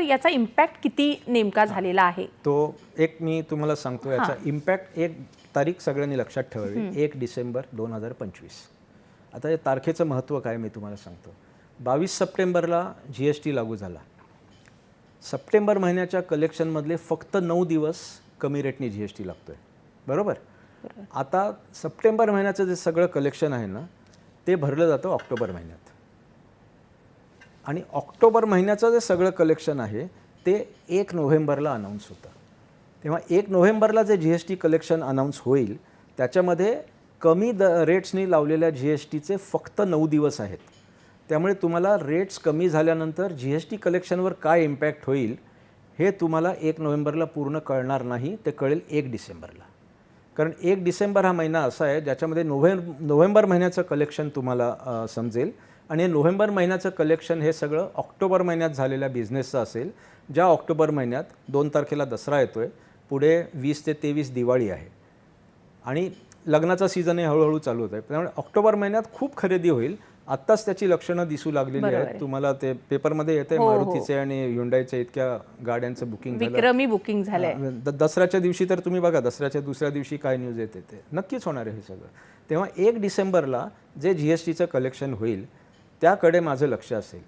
तर याचा इम्पॅक्ट किती नेमका झालेला आहे? तो एक मी तुम्हाला सांगतो याचा इम्पॅक्ट एक तारीख सगळ्यांनी लक्षात ठेवावी. एक डिसेंबर दोन हजार पंचवीस. आता या तारखेचं महत्त्व काय मी तुम्हाला सांगतो. बावीस सप्टेंबरला जी एस टी लागू झाला. सप्टेंबर महिन्याच्या कलेक्शनमधले फक्त नऊ दिवस कमी रेटने जी एस टी लागतो आहे बरोबर? आता सप्टेंबर महिन्याचं जे सगळं कलेक्शन आहे ना ते भरलं जातं ऑक्टोबर महिन्यात. आणि ऑक्टोबर महिन्याचं जे सगळं कलेक्शन आहे ते एक नोव्हेंबरला अनाऊन्स होतं. तेव्हा एक नोव्हेंबरला जे G S T collection announce होईल त्याच्यामध्ये कमी द रेट्सनी लावलेल्या जी एस टीचे फक्त नऊ दिवस आहेत. त्यामुळे तुम्हाला रेट्स कमी झाल्यानंतर जी एस टी कलेक्शनवर काय इम्पॅक्ट होईल हे तुम्हाला एक नोव्हेंबरला पूर्ण कळणार नाही ते कळेल एक डिसेंबरला. कारण एक डिसेंबर हा महिना असा आहे ज्याच्यामध्ये नोव्हे नोव्हेंबर महिन्याचं कलेक्शन तुम्हाला समजेल. आणि नोव्हेंबर महिन्याचं कलेक्शन हे सगळं ऑक्टोबर महिन्यात झालेल्या बिझनेसचं असेल ज्या ऑक्टोबर महिन्यात दोन तारखेला दसरा येतो आहे पुढे वीस ते तेवीस दिवाळी आहे. आणि लग्नाचा सीझनही हळूहळू चालू होत आहे त्यामुळे ऑक्टोबर महिन्यात खूप खरेदी होईल. आत्ताच त्याची लक्षणं दिसू लागलेली आहेत. तुम्हाला ते पेपरमध्ये येते मारुतीचे आणि हुंडाईचे इतक्या गाड्यांचं बुकिंग झालं. विक्रमी बुकिंग हा, द- दसऱ्याच्या दिवशी तर तुम्ही बघा दसऱ्याच्या दुसऱ्या दिवशी काय न्यूज येते ते. नक्कीच होणार आहे हे सगळं. तेव्हा एक डिसेंबरला जे जी एस टीचं कलेक्शन होईल त्याकडे माझं लक्ष असेल.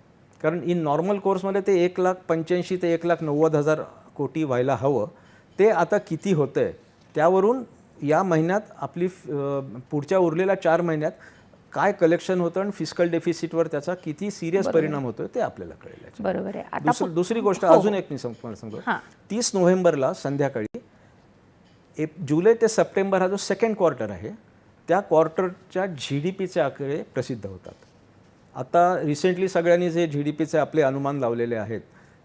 कारण इन नॉर्मल कोर्समध्ये ते एक लाख पंच्याऐंशी ते एक लाख नव्वद हजार कोटी व्हायला हवं. ते आता किती होतं आहे त्यावरून या महिन्यात आपली पुढच्या उरलेल्या चार महिन्यात काय कलेक्शन होतं आणि फिजिकल डेफिसिटवर त्याचा किती सिरियस परिणाम होतोय ते आपल्याला कळेल. बरोबर आहे. दुसरं- दुसरी गोष्ट अजून एक मी सांगतो. हां. तीस नोव्हेंबरला संध्याकाळी एप जुलै ते सप्टेंबर हा जो सेकंड क्वार्टर आहे त्या क्वार्टरच्या जी डी पीचे आकडे प्रसिद्ध होतात. आता रिसेंटली सगळ्यांनी जे जी डी पीचे आपले अनुमान लावलेले आहेत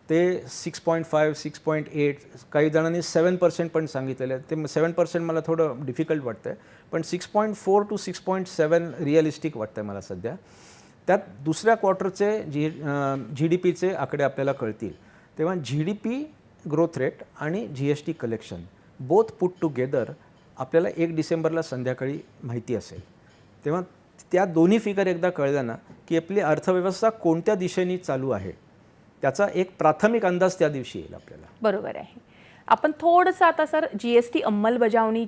ते six point five six point eight काही जणांनी सेवन पर्सेंट पण सांगितलेले आहेत. ते सेवन पर्सेंट मला थोडं डिफिकल्ट वाटतं आहे पण six point four to six point seven realistic वाटतं आहे मला सध्या. त्यात दुसऱ्या क्वार्टरचे जी जी डी पीचे आकडे आपल्याला कळतील. तेव्हा G D P growth rate आणि G S T collection both put together आपल्याला एक डिसेंबरला संध्याकाळी माहिती असेल. तेव्हा त्या दोन्ही फिगर एकदा कळल्या ना की आपली अर्थव्यवस्था कोणत्या दिशेने चालू आहे त्याचा एक प्राथमिक अंदाज त्या दिवशी येईल आपल्याला. बरोबर आहे. आपण थोडंसं आता सर जी एस टी अंमलबजावणी